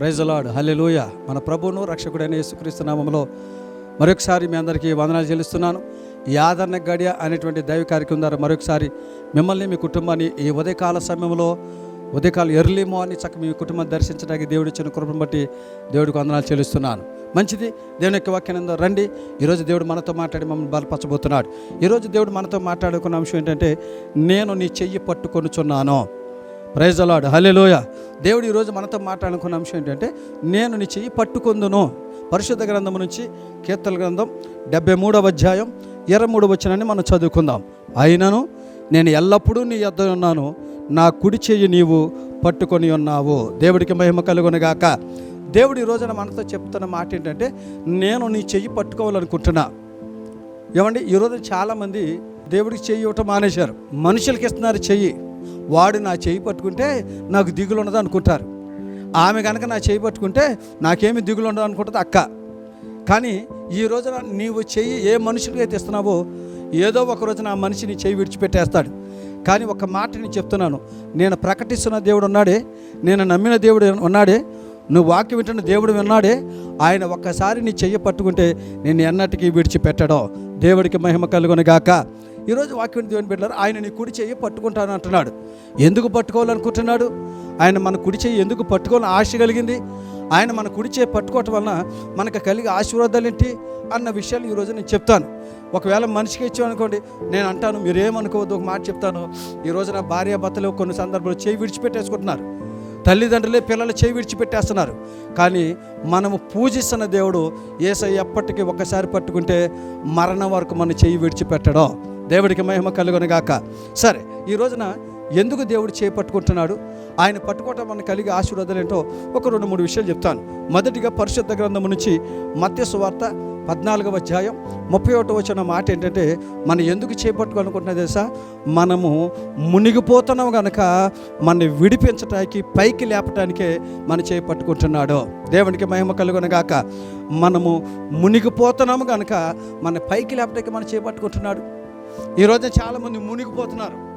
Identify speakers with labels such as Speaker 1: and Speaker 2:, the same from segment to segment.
Speaker 1: ప్రైజలాడ్ హల్లెలూయ మన ప్రభువును రక్షకుడైన యేసుక్రీస్తు నామంలో మరొకసారి మీ అందరికీ వందనాలు చెల్లిస్తున్నాను. ఈ ఆదరణ గడియ అనేటువంటి దైవ కార్యక్రమం ద్వారా మరొకసారి మిమ్మల్ని మీ కుటుంబాన్ని ఈ ఉదయకాల సమయంలో ఉదయకాలం ఎర్లీ మార్నింగ్ చక్క మీ కుటుంబాన్ని దర్శించడానికి దేవుడు ఇచ్చిన కృపను బట్టి దేవుడికి వందనాలు చెల్లిస్తున్నాను. మంచిది. దేవుని యొక్క వాక్యానందో రండి. ఈరోజు దేవుడు మనతో మాట్లాడి మమ్మల్ని బలపరచబోతున్నాడు. ఈరోజు దేవుడు మనతో మాట్లాడుకున్న అంశం ఏంటంటే నేను నీ చెయ్యి పట్టుకొనుచున్నాను. ప్రైజ్ అలాడ్ హలెలోయ దేవుడు ఈరోజు మనతో మాట్లాడుకున్న అంశం ఏంటంటే నేను నీ చెయ్యి పట్టుకుందును. పరిశుద్ధ గ్రంథం నుంచి కీర్తన గ్రంథం డెబ్బై మూడవ అధ్యాయం ఇరవై మూడు వచ్చినని మనం చదువుకుందాం. అయినను నేను ఎల్లప్పుడూ నీ యొద్ద ఉన్నాను. నా కుడి చెయ్యి నీవు పట్టుకొని ఉన్నావు. దేవుడికి మహిమ కలుగునగాక దేవుడు ఈ రోజున మనతో చెప్తున్న మాట ఏంటంటే నేను నీ చెయ్యి పట్టుకోవాలనుకుంటున్నా. ఏమండి? ఈరోజు చాలామంది దేవుడికి చెయ్యి ఇవ్వటం మానేశారు. మనుషులకి ఇస్తున్నారు చెయ్యి. వాడు నా చేయి పట్టుకుంటే నాకు దిగులు ఉండదు అనుకుంటారు. ఆమె కనుక నా చేయి పట్టుకుంటే నాకేమి దిగులు ఉండదు అనుకుంటుంది అక్క. కానీ ఈ రోజున నీవు చెయ్యి ఏ మనుషుడికి అయితే ఇస్తున్నావో ఏదో ఒక రోజున ఆ మనిషిని చేయి విడిచిపెట్టేస్తాడు. కానీ ఒక మాట నేను చెప్తున్నాను. నేను ప్రకటిస్తున్న దేవుడు ఉన్నాడే నేను నమ్మిన దేవుడు ఉన్నాడే నువ్వు వాక్యం వింటున్న దేవుడు విన్నాడే ఆయన ఒక్కసారి నీ చెయ్యి పట్టుకుంటే నేను ఎన్నటికీ విడిచిపెట్టడం. దేవుడికి మహిమ కలుగును గాక. ఈరోజు వాక్యం దేవుని బిడ్డలారు ఆయన నీ కుడి చేయి పట్టుకుంటాను అంటున్నాడు. ఎందుకు పట్టుకోవాలనుకుంటున్నాడు? ఆయన మన కుడి చేయి ఎందుకు పట్టుకోవాలని ఆశ కలిగింది? ఆయన మన కుడి చేయి పట్టుకోవటం వలన మనకు కలిగే ఆశీర్వాదాలు ఏంటి? అన్న విషయాలు ఈరోజు నేను చెప్తాను. ఒకవేళ మనిషికి ఇచ్చామనుకోండి నేను అంటాను మీరేమనుకోవద్దు ఒక మాట చెప్తాను. ఈ రోజున భార్య భర్తలు కొన్ని సందర్భాలు చేయి విడిచిపెట్టేసుకుంటున్నారు. తల్లిదండ్రులే పిల్లలు చేయి విడిచిపెట్టేస్తున్నారు. కానీ మనము పూజిస్తున్న దేవుడు ఏసై ఎప్పటికీ ఒక్కసారి పట్టుకుంటే మరణం వరకు మన చేయి విడిచిపెట్టడం. దేవుడికి మహిమ కలుగునగాక సరే ఈ రోజున ఎందుకు దేవుడు చేపట్టుకుంటున్నాడు? ఆయన పట్టుకోవటం మనకు కలిగే ఆశీర్వాదాలు ఏంటో ఒక రెండు మూడు విషయాలు చెప్తాను. మొదటిగా పరిశుద్ధ గ్రంథం నుంచి మత్స్య సువార్త పద్నాలుగవ అధ్యాయం ముప్పై ఒకటి వచ్చిన మాట ఏంటంటే మనం ఎందుకు చేపట్టుకోవాలనుకుంటున్నా తెలుసా? మనము మునిగిపోతున్నాం కనుక మనని విడిపించటానికి పైకి లేపటానికే మన చేపట్టుకుంటున్నాడు. దేవునికి మహిమ కలుగునగాక మనము మునిగిపోతున్నాము కనుక మన పైకి లేపటానికి మనం చేపట్టుకుంటున్నాడు. ఈరోజు చాలామంది మునిగిపోతున్నారు.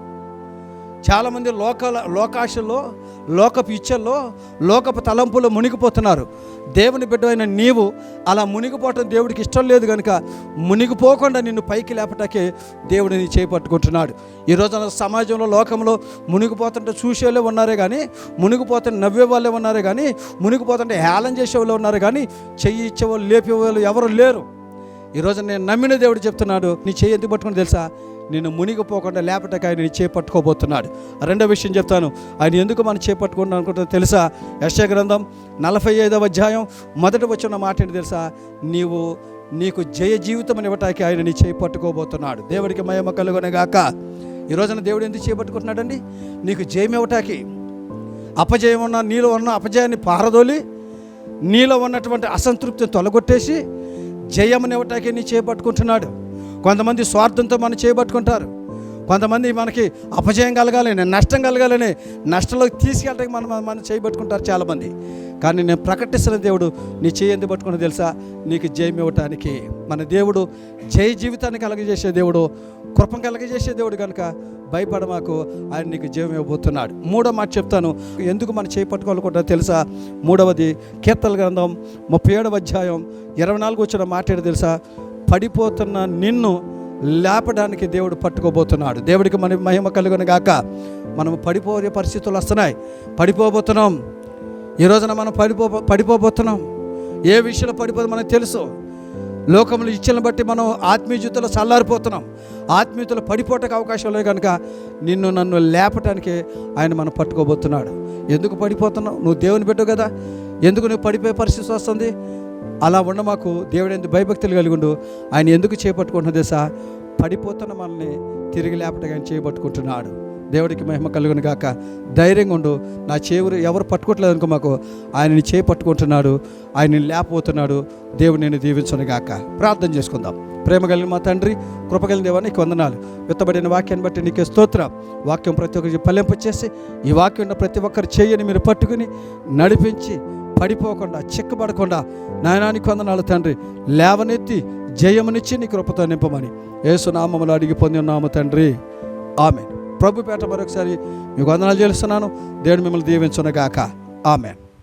Speaker 1: చాలామంది లోకాల లోకాశల్లో లోకపు ఇచ్చల్లో లోకపు తలంపులో మునిగిపోతున్నారు. దేవుని బిడ్డమైన నీవు అలా మునిగిపోవటం దేవుడికి ఇష్టం లేదు కనుక మునిగిపోకుండా నిన్ను పైకి లేపటాకే దేవుడు నీ చేపట్టుకుంటున్నాడు ఈ సమాజంలో లోకంలో మునిగిపోతుంటే చూసేవాళ్ళే ఉన్నారే కానీ మునిగిపోతుంటే నవ్వే వాళ్ళే ఉన్నారే కానీ మునిగిపోతుంటే హేళన చేసేవాళ్ళు ఉన్నారు కానీ చెయ్యి ఇచ్చేవాళ్ళు లేపేవాళ్ళు ఎవరు లేరు. ఈరోజు నేను నమ్మిన దేవుడు చెప్తున్నాడు నీ చేయి ఎందుకు పట్టుకుని తెలుసా? నేను మునిగిపోకుండా లేపటకు ఆయన నీ చేపట్టుకోబోతున్నాడు రెండో విషయం చెప్తాను ఆయన ఎందుకు మనం చేపట్టుకుంటున్నాం అనుకుంటున్నా తెలుసా? యశ గ్రంథం నలభై ఐదవ అధ్యాయం మొదట వచ్చిన మాట ఏంటి తెలుసా? నీవు నీకు జయ జీవితం అని ఇవ్వటానికి ఆయన నీ చేయి పట్టుకోబోతున్నాడు. దేవుడికి మయమ కలుగునగాక. ఈ రోజున దేవుడు ఎందుకు చేపట్టుకుంటున్నాడండి నీకు జయం ఇవ్వటానికి. అపజయం ఉన్న నీలో ఉన్న అపజయాన్ని పారదోలి నీలో ఉన్నటువంటి అసంతృప్తిని తొలగొట్టేసి జయమనివ్వటానికి నీ చేపట్టుకుంటున్నాడు. కొంతమంది స్వార్థంతో మనం చేయబట్టుకుంటారు కొంతమంది మనకి అపజయం కలగాలని నష్టం కలగాలని నష్టంలోకి తీసుకెళ్ళడానికి మనం మనం చేయబట్టుకుంటారు చాలామంది. కానీ నేను ప్రకటిస్తున్న దేవుడు నీ చేయి ఎందుకు తెలుసా? నీకు జయం ఇవ్వటానికి. మన దేవుడు జయ జీవితాన్ని కలగజేసే దేవుడు కృపం కలగజేసే దేవుడు కనుక భయపడ మాకు ఆయన నీకు జయం ఇవ్వబోతున్నాడు. మూడో మాట చెప్తాను. ఎందుకు మనం చేయి తెలుసా? మూడవది కీర్తల గ్రంథం ముప్పై ఏడవ అధ్యాయం ఇరవై నాలుగు వచ్చిన మాట్లాడి తెలుసా? పడిపోతున్న నిన్ను లేపడానికి దేవుడు పట్టుకోబోతున్నాడు. దేవుడికి మన మహిమ కలుగును గాక. మనం పడిపోయే పరిస్థితులు వస్తున్నాయి. పడిపోబోతున్నాం. ఈ రోజున మనం పడిపో పడిపోబోతున్నాం. ఏ విషయంలో పడిపోదు మనకు తెలుసు. లోకంలో ఇచ్చలను బట్టి మనం ఆత్మీయ చల్లారిపోతున్నాం. ఆత్మీయతలో పడిపోవటానికి అవకాశం లేదు కనుక నిన్ను నన్ను లేపటానికి ఆయన మనం పట్టుకోబోతున్నాడు. ఎందుకు పడిపోతున్నావు? నువ్వు దేవుని పెట్టు కదా. ఎందుకు నువ్వు పడిపోయే పరిస్థితి వస్తుంది? అలా ఉండ మాకు దేవుడు ఎందుకు భయభక్తులు కలిగి ఉండు? ఆయన ఎందుకు చేపట్టుకుంటున్న దశ? పడిపోతున్న మనల్ని తిరిగి లేపటగా ఆయన చేపట్టుకుంటున్నాడు. దేవుడికి మహిమ కలుగును గాక. ధైర్యంగా ఉండు. నా చేవురు ఎవరు పట్టుకోవట్లేదు అనుకో మాకు. ఆయనని చేయి పట్టుకుంటున్నాడు ఆయనని లేకపోతున్నాడు దేవుడు నేను దీవించను గాక. ప్రార్థన చేసుకుందాం. ప్రేమ కలిగిన మా తండ్రి కృపగలిగిన దేవా నీకు వందనాలు. విత్తబడిన వాక్యాన్ని బట్టి నీకే స్తోత్రం. వాక్యం ప్రతి ఒక్కరికి పల్లెంపు చేసి ఈ వాక్యం ఉన్న ప్రతి ఒక్కరు చేయని మీరు పట్టుకుని నడిపించి పడిపోకుండా చిక్కబడకుండా నాయనానికి వందనాలు తండ్రి. లేవనెత్తి జయమునిచ్చి నీ కృపతో నింపమని ఏసునామములు అడిగి పొంది ఉన్నాము తండ్రి. ఆమె ప్రభుపేట మరొకసారి మీకు వందనాలు చేస్తున్నాను దేవుడు మిమ్మల్ని దీవించునగాక. ఆమెన్.